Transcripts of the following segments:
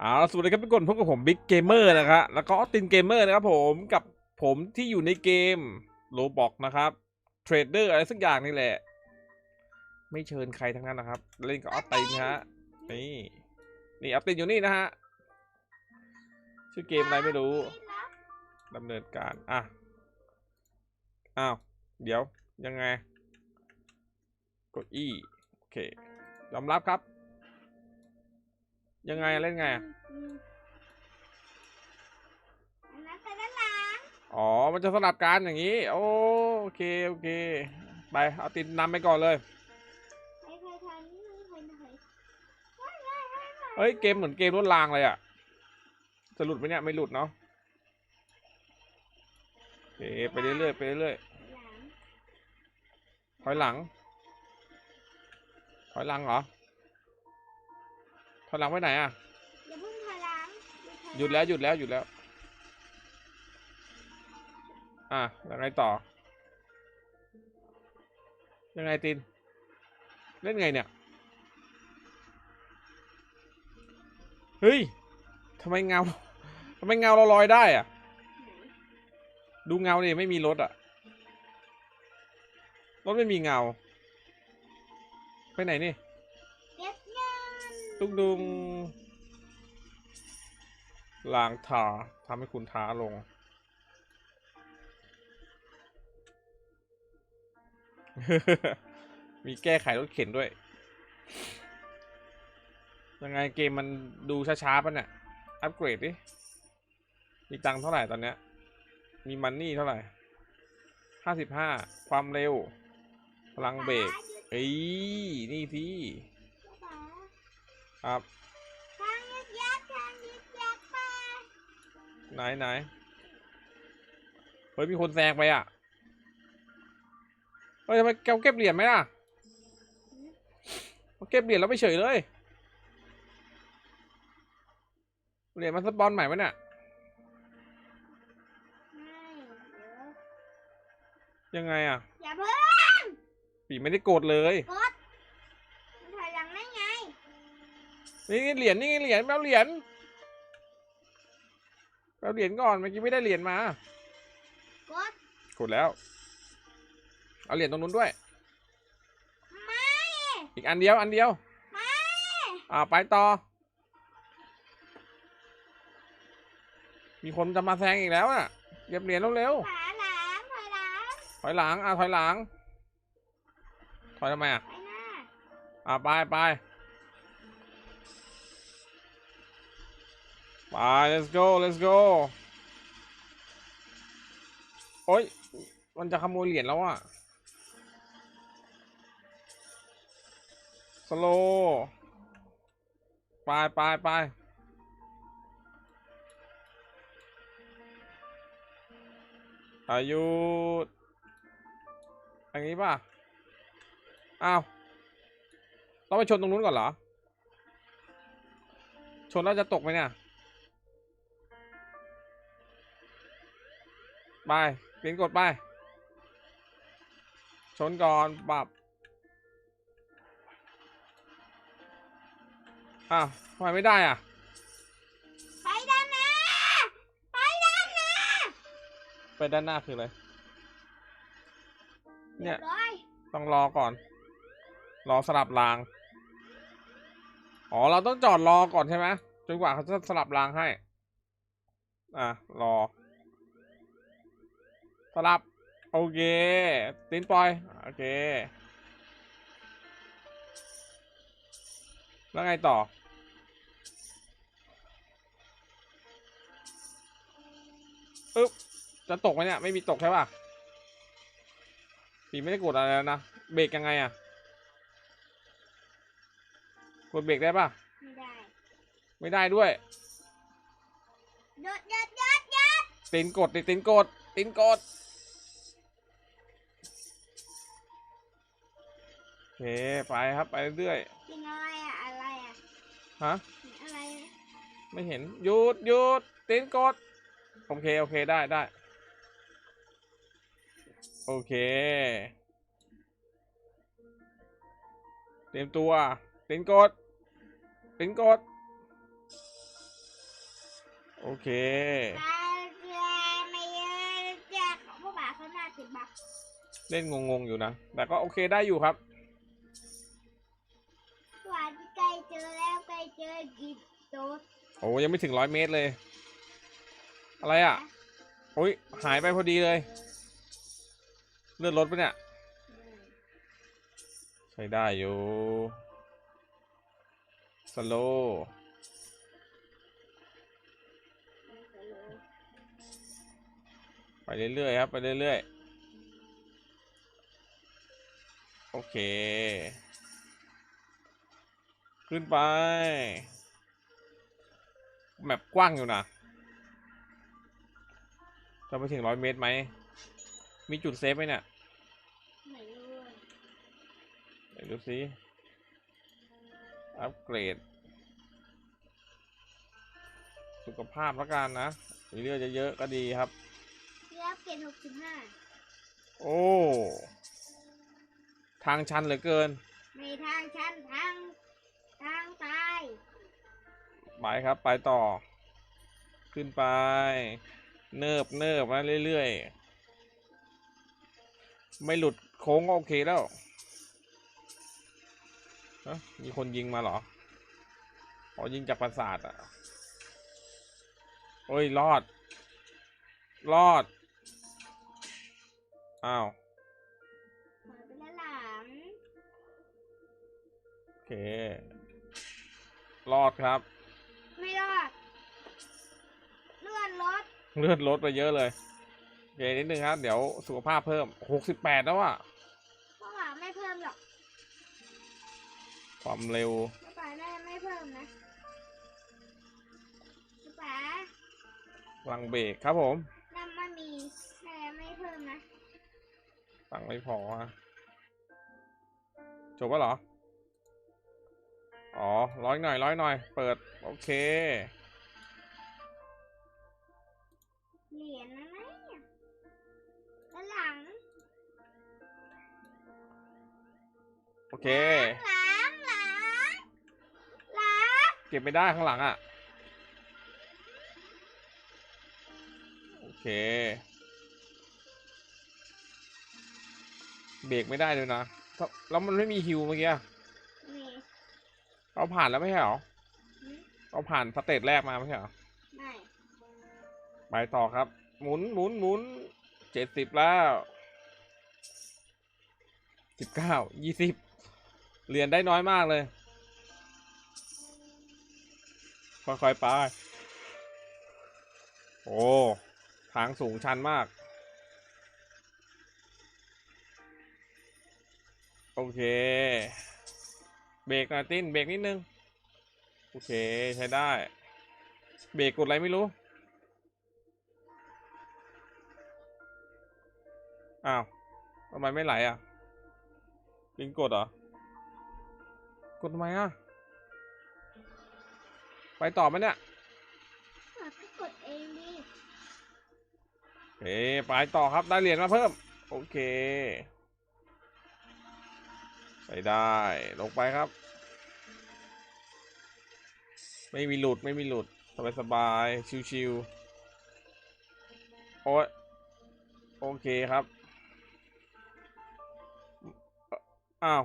เอาสวัสดีครับทุกคนพบกับผมบิ๊กเกมเมอร์นะครับแล้วก็ออสตินเกมเมอร์นะครับผมกับผมที่อยู่ในเกมโลบอกนะครับเทรดเดอร์อะไรสักอย่างนี่แหละ ไม่เชิญใครทั้งนั้นนะครับ เล่นกับออสตินนะฮะนี่นี่ออสตินอยู่นี่นะฮะชื่อเกมอะไรไม่รู้ดำเนินการอะอ้าวเดี๋ยวยังไงกด E โอเคยอมรับครับ ยังไงเล่นไงอะอันนั้นไปด้านหลังอ๋อ มันจะสลับกันอย่างนี้ โอเค โอเค ไป เอาติดนำไปก่อนเลยใครใครทางนี้ใครใครเฮ้ย เกมเหมือนเกมรถรางเลยอะจะหลุดไหมเนี่ย ไม่หลุดเนาะโอเคไปเรื่อยๆ ไปเรื่อยหลังๆถอยหลังถอยหลังเหรอ ถอยหลังไปไหนอะอย่าเพิ่งถอยหลังหยุดแล้วหยุดแล้วหยุดแล้ว อะยังไงต่อ ยังไงติน เล่นไงเนี่ย เฮ้ยทำไมเงาทำไมเงาเราลอยได้อะดูเงาดิไม่มีรถอะรถไม่มีเงา ไปไหนนี่เก็บเงิน ตุ้งดุงลางทาทำให้คุณท้าลง มีแก้ไขรถเข็นด้วย ยังไงเกมมันดูช้าๆป่ะเนี่ย อัปเกรดดิ มีตังเท่าไหร่ตอนเนี้ย มีมันนี่เท่าไหร่ห้าสิบห้า ความเร็ว พลังเบรกเอ้ย นี่สิ ครับทางยึดยักษ์ทางยึดยักษ์ไปไหนไหนเฮ้ยมีคนแซงไปอะเฮ้ยทำไมแกเก็บเหรียญไหมล่ะเขาเก็บเหรียญแล้วไม่เฉยเลยเหรียญมันสปอนใหม่ไหมเนี่ยไม่เดี๋ยวยังไงอะอย่าเพิ่งปีไม่ได้โกรธเลยกด นี่ไงเหรียญนี่ไงเหรียญแปลเหรียญแปลเหรียญก่อนเมื่อกี้ไม่ได้เหรียญมากดกดแล้ว เอาเหรียญตรงนู้นด้วย ไม่อีกอันเดียวอันเดียวไม่อ่าไปต่อ มีคนจะมาแซงอีกแล้วอะเก็บเหรียญเร็วถอยหลังถอยหลังๆถอยหลังอะถอยหลังถอยทำไมอะไปหน้าอะไปไป ไป let's go let's go โอ๊ยมันจะขโมยเหรียญแล้วอะสโลไปไปไปอายุอย่างนี้ป่ะ อ้าวต้องไปชนตรงนู้นก่อนเหรอ ชนแล้วจะตกไหมเนี่ย ไปเปลี่ยนกดไป ชนก่อนปรับอ้าวทำไมไม่ได้อะ ไปด้านหน้า ไปด้านหน้า ไปด้านหน้าคืออะไร เนี่ยรีบร้อยต้องรอก่อน รอสลับราง อ๋อ เราต้องจอดรอก่อนใช่ไหมจนกว่าเขาจะสลับรางให้ อะ รอ สลับ โอเคตินปล่อย โอเค แล้วไงต่ออึ๊บ จะตกไหมเนี่ย ไม่มีตกใช่ป่ะปีไม่ได้กดอะไรแล้วนะ เบรกยังไงอะกดเบรกได้ปะไม่ได้ ไม่ได้ด้วยหยุดหยุดหยุดหยุดตินกดดิตินกดตินกด เคไปครับไปเรื่อยกินอะไรอะอะไรอะๆฮะกินอะไรอะไม่เห็นหยุดหยุดตินกดโอเคโอเคได้ได้โอเคเตรียมตัวตินกดตินกดโอเค ปลาเรือไม่เยอะจะของพวกบ่าเขาหน้าติดบักเล่นงงๆอยู่นะ แต่ก็โอเคได้อยู่ครับ โอ้ยังไม่ถึงร้อยเมตรเลย อะไรอะโอ้ยหายไปพอดีเลย เลื่อนรถปะเนี่ยใช้ได้อยู่สโลไปเรื่อยๆครับ ไปเรื่อยๆ โอเค ขึ้นไป แมปกว้างอยู่นะจะไปถึงร้อยเมตรไหม มีจุดเซฟไหมเนี่ยไม่รู้อะไหนดูสิ อัปเกรด สุขภาพแล้วกันนะมีเลือดเยอะๆก็ดีครับเรียบเกณฑ์หกสิบห้าโอ้ ทางชันเหลือเกินในทางชันทางทางตาย ไปครับ ไปต่อ ขึ้นไป เนิบเนิบมาเรื่อยๆ ไม่หลุดโค้งก็โอเคแล้วฮะมีคนยิงมาเหรออ๋อยิงจากปราสาทอะ โอ้ย รอด รอด อ้าวเปิดไปด้านหลังโอเค รอดครับ ไม่รอดเลื่อนรถเลือดลดไปเยอะเลยโอเคนิดนึงครับ เดี๋ยวสุขภาพเพิ่มหกสิบแปดแล้วอะพวกเราไม่เพิ่มหรอกความเร็วพวกป๋าน่าจะไม่เพิ่มนะพวกป๋าลังเบรกครับผมน้ำมันมีน่าจะไม่เพิ่มนะ ตังค์ไม่พออะจบแล้วเหรอ อ๋อ ร้อยหน่อยร้อยหน่อย เปิด โอเค เหรียญนะเนี่ยด้านหลังโอเค หลังหลังหลังเก็บไม่ได้ข้างหลังอะโอเค เบรกไม่ได้เลยนะถ้าแล้วมันไม่มีฮิวเมื่อกี้อะนี่ เราผ่านแล้วไม่ใช่เหรอเราผ่านสเตจแรกมาไม่ใช่เหรอ ไม่ ไปต่อครับ หมุนหมุนหมุนเจ็ดสิบแล้วสิบเก้ายี่สิบเรียนได้น้อยมากเลย ค่อยๆไป โอ้ทางสูงชันมาก โอเค เบรกหน่อยติ้นเบรกนิดนึง โอเคใช้ได้ เบรกกดอะไรไม่รู้ อ้าวทำไมไม่ไหลอะลิงกดเหรอ กดทำไมอะ ไปต่อไหมเนี่ยอะก็กดเองดิโอเคไปต่อครับได้เหรียญมาเพิ่ม โอเค ใส่ได้ ลงไปครับ ไม่มีหลุดไม่มีหลุด สบายสบายๆชิวๆโอ้ยโอเคครับ อ้าว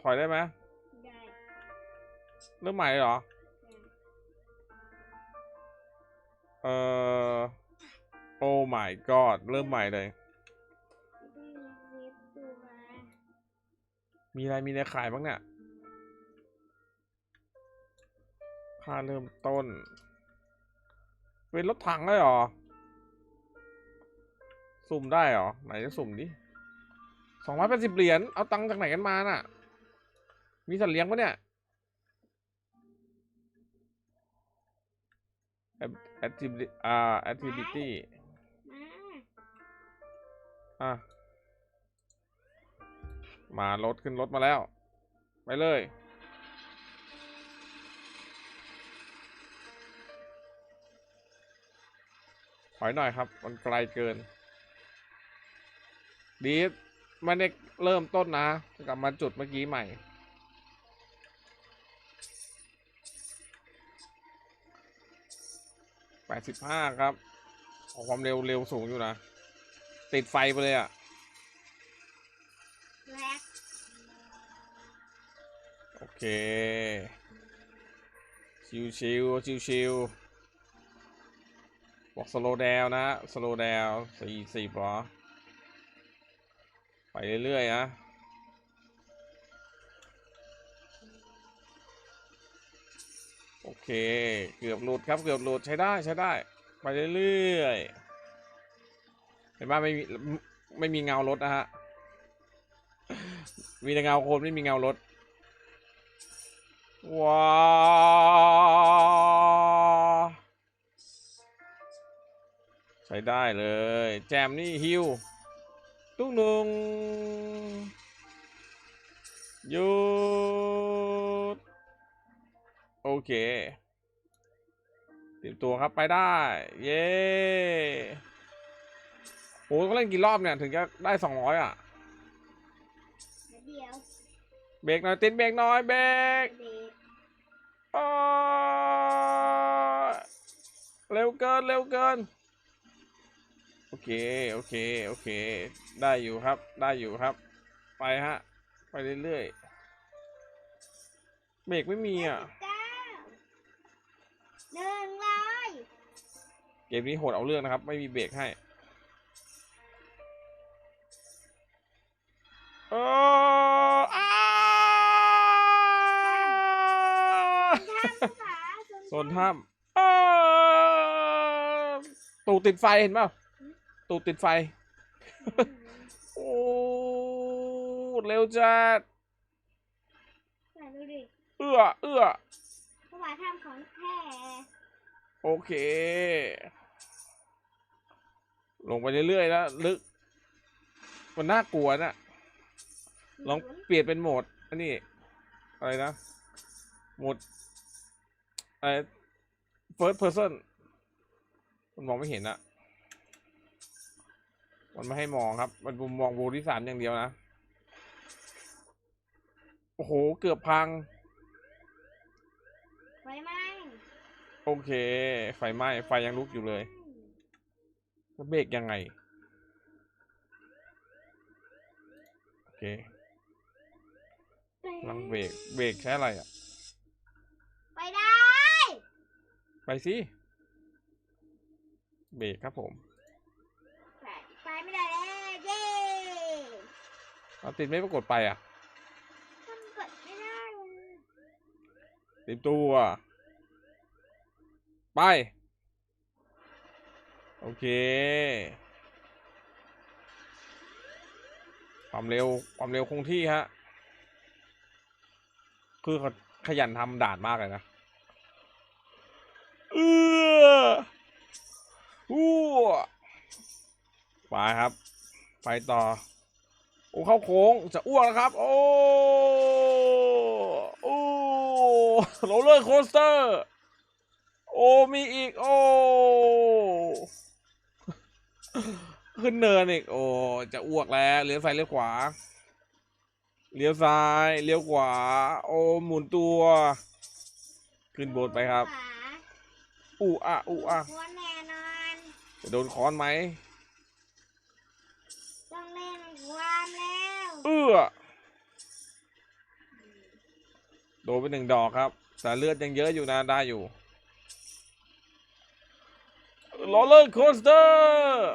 ถอยได้ไหมได้เริ่มใหม่เลยเหรอ เออ โอ้ my god เริ่มใหม่เลยไม่มีเซฟตัวมีอะไรมีอะไรขายบ้างเนี่ยค่าเริ่มต้น เป็นรถถังเลยเหรอ สุ่มได้เหรอ ไหนจะสุ่มดิสองร้อยแปดสิบเหรียญ เอาตังค์จากไหนกันมาน่ะ มีสัตว์เลี้ยงปะเนี่ย activity อ่า activity มา อะ มารถขึ้นรถมาแล้ว ไปเลย ถอยหน่อยครับ มันไกลเกิน ดีไม่ได้เริ่มต้นนะ กลับมาจุดเมื่อกี้ใหม่ แปดสิบห้าครับ ความเร็วเร็วสูงอยู่นะ ติดไฟไปเลยอะ่ะแรกโอเค ชิวชิวชิวชิวๆบอกสโลว์ดาวนะ สโลว์ดาวสี่สิบเหรอ ไปเรื่อยๆนะโอเค เกือบหลุดครับ เกือบหลุดใช้ได้ ใช้ได้ ไปเรื่อยๆ เห็นไหมไม่มีไม่มีเงารถนะฮะ มีแต่เงาโคนไม่มีเงารถ ว้าวใช้ได้เลย แจมนี่ฮิวตุ้งนุงหยุดโอเคเตรียมตัวครับไปได้ เย้ โหต้องเล่นกี่รอบเนี่ยถึงจะได้สองร้อยอะเดียวเบรกหน่อยติดเบรกหน่อยเบรกเด็กโอ้ยเร็วเกินเร็วเกินโอเคโอเคโอเค ได้อยู่ครับได้อยู่ครับ ไปฮะ ไปเรื่อยๆเบรกไม่มีอะเก้าหนึ่งร้อยเกมนี้โหดเอาเรื่องนะครับ ไม่มีเบรกให้ เอออ้าท่ามขาโซนถ้ำอ้าตูดติดไฟเห็นเปล่าตูดติดไฟ โอ้เร็วจัดไหนดูดิเอื้อเอื้อเพราะว่าทำของแท้โอเค ลงไปเรื่อยๆแล้วลึก มันน่ากลัวนะ ลองเปลี่ยนเป็นโหมด อันนี้ อะไรนะ โหมดอะไร first person มันมองไม่เห็นอะมันไม่ให้มองครับ มันมุมมองบูที่สามอย่างเดียวนะ โอ้โห เกือบพัง ไฟไหม้โอเค ไฟไหม้ ไฟยังลุกอยู่เลยแล้วเบรกยังไง โอเค กำลังเบรกเบรกใช้อะไรอะ ไปได้ ไปสิ เบรกครับผม ไปไปไม่ได้แล้วเย้เอาติดไม่ปรากฏไปอะทำกดไม่ได้เลยติดตัว ไป โอเค ความเร็วความเร็วคงที่ฮะ คือเขาขยันทำด่านมากเลยนะเอออู้ไปครับ ไปต่อ โอ้เข้าโค้งจะอ้วกแล้วครับ โอ้โอ้โรลเลอร์โคสเตอร์ โอ้มีอีก โอ้ขึ้นเนินอีก โอ้ จะอ้วกแล้วเลี้ยวซ้ายเลี้ยวขวา เลี้ยวซ้ายเลี้ยวขวา โอ้หมุนตัว ขึ้นบนไปครับขวาอู้อะอู้อะควรแน่นอนจะโดนค้อนไหมต้องเล่นความแล้วเอื้อโดนไปหนึ่งดอกครับ แต่เลือดยังเยอะอยู่นะได้อยู่โรลเลอร์โคสเตอร์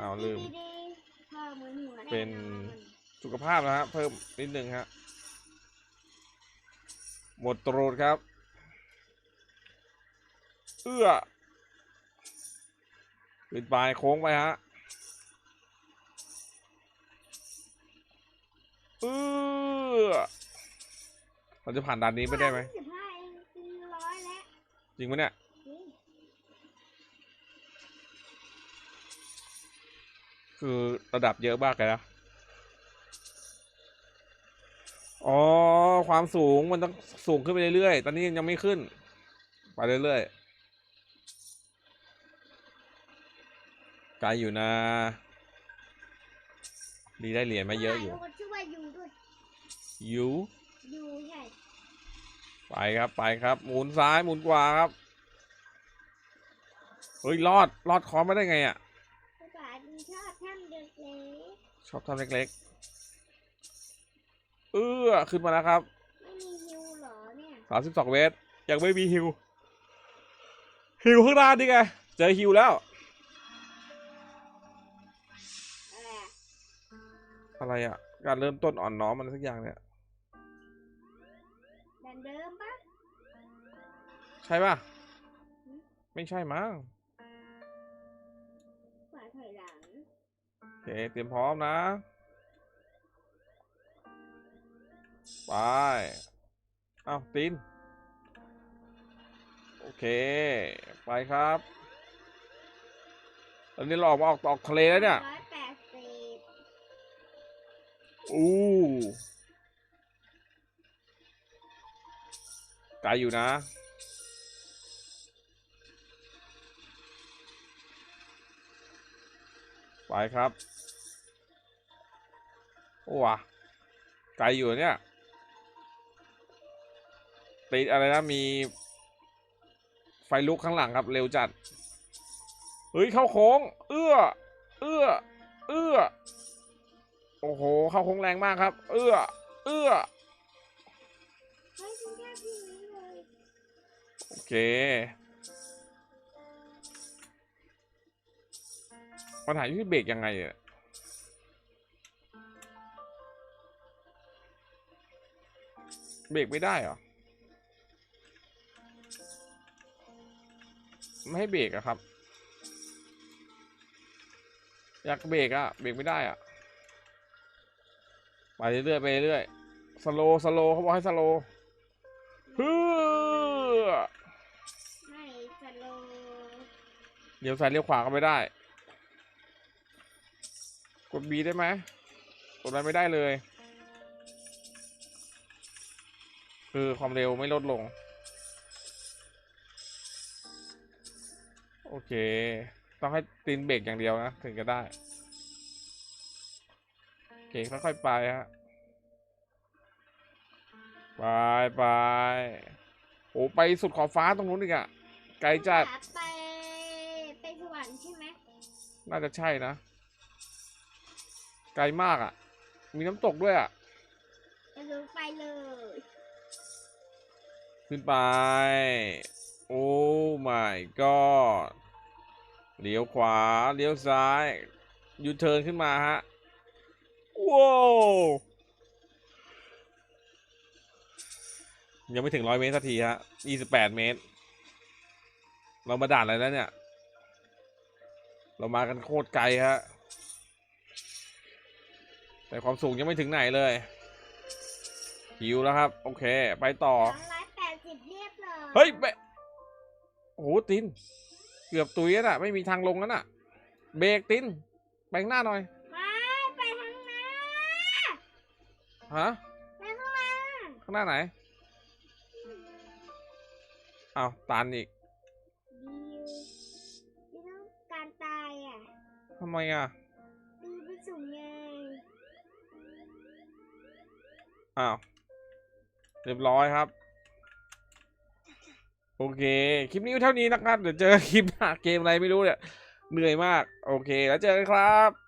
อ้าวลืมดีๆพ่อมือหัวแเป็น สุขภาพนะฮะเพิ่มนิดหนึ่งฮะหมดตรูดครับ เอื้อขึ้นไปโค้งไปฮะเอื้อเราจะผ่านด่านนี้ไปได้ไหมสิบห้าเองเป็นร้อยแล้วจริงไหมเนี่ยคือระดับเยอะมากเลยนะ อ๋อ ความสูงมันต้องสูงขึ้นไปเรื่อยๆ ตอนนี้ยังไม่ขึ้น ไปเรื่อยๆ ไกลอยู่นะ ดีได้เหรียญมาเยอะอยู่ลูกชื่อว่ายูด้วยยูยูใช่ไปครับไปครับ หมุนซ้ายหมุนขวาครับ เฮ้ยรอดรอดคอมาได้ไงอะภาษาดีชอบทำเด็กเล็กชอบทำเล็กๆ เออขึ้นมาแล้วครับไม่มีฮิวเหรอเนี่ยสามสิบสองเมตรยังไม่มีฮิวฮิวข้างหน้านี่ไงเจอฮิวแล้ว อะไรอะอะไรอะ การเริ่มต้นอ่อนน้อมมันสักอย่างเนี่ย ดันเดิมปะใช่ป่ะ ไม่ใช่มั้งขวาถอยหลังโอเคเตรียมพร้อมนะ ไปเอ้าตีน โอเค ไปครับตอนนี้เราออกมาออกออกทะเลแล้วเนี่ยร้อยแปดสิบอู้ไกลอยู่นะไปครับ โอ้วะไกลอยู่เนี่ย ติดอะไรนะมี ไฟลุกข้างหลังครับ เร็วจัด เฮ้ยเข้าโค้ง เอื้อ เอื้อ เอื้อ โอ้โห เข้าโค้งแรงมากครับ เอื้อ เอื้อ โอเค ปัญหาอยู่ที่เบรกยังไงอะเบรกไม่ได้เหรอ ไม่ให้เบรกอะครับ อยากเบรกอะเบรกไม่ได้อะไปเรื่อยๆไปเรื่อยสโลสโลเขาบอกให้สโลเฮ้อไม่สโลเลี้ยวซ้ายเลี้ยวขวาก็ไม่ได้ กด B ได้ไหมกดอะไรไม่ได้เลย คือความเร็วไม่ลดลง เค ต้องให้ตีนเบรกอย่างเดียวนะ ถึงจะได้โอเคค่อยๆไปฮะไปไปโอ้ไปสุดขอบฟ้าตรงนู้นอีกอะไกลจัดขาไปไปสวรรค์ใช่ไหมน่าจะใช่นะ ไกลมากอะ่ะมีน้ำตกด้วยอะ่ะจะรู้ไปเลยขึ้นไป โอ้ my god เลี้ยวขวา เลี้ยวซ้าย ยูเทิร์นขึ้นมาฮะ ว้าว ยังไม่ถึงร้อยเมตรสักทีฮะยี่สิบแปดเมตร เรามาด่านอะไรแล้วเนี่ย เรามากันโคตรไกลฮะ แต่ความสูงยังไม่ถึงไหนเลย หิวแล้วครับ โอเค ไปต่อสองร้อยแปดสิบเรียบร้อยเฮ้ยไปโอ้โหติน เกือบตุยแล้วน่ะ ไม่มีทางลงแล้วน่ะ เบรกตินไปข้างหน้าหน่อย ไม่ไปทางหน้าฮะ ไปข้างหน้าข้างหน้าไหนอ้าวตันอีกดิวดิวต้องการตายอะทำไมอะดิวไปสูงไงอ้าวเรียบร้อยครับ โอเค คลิปนี้เท่านี้นะครับ เดี๋ยวเจอคลิปหน้าเกมอะไรไม่รู้เนี่ย เหนื่อยมาก โอเค แล้วเจอกันครับ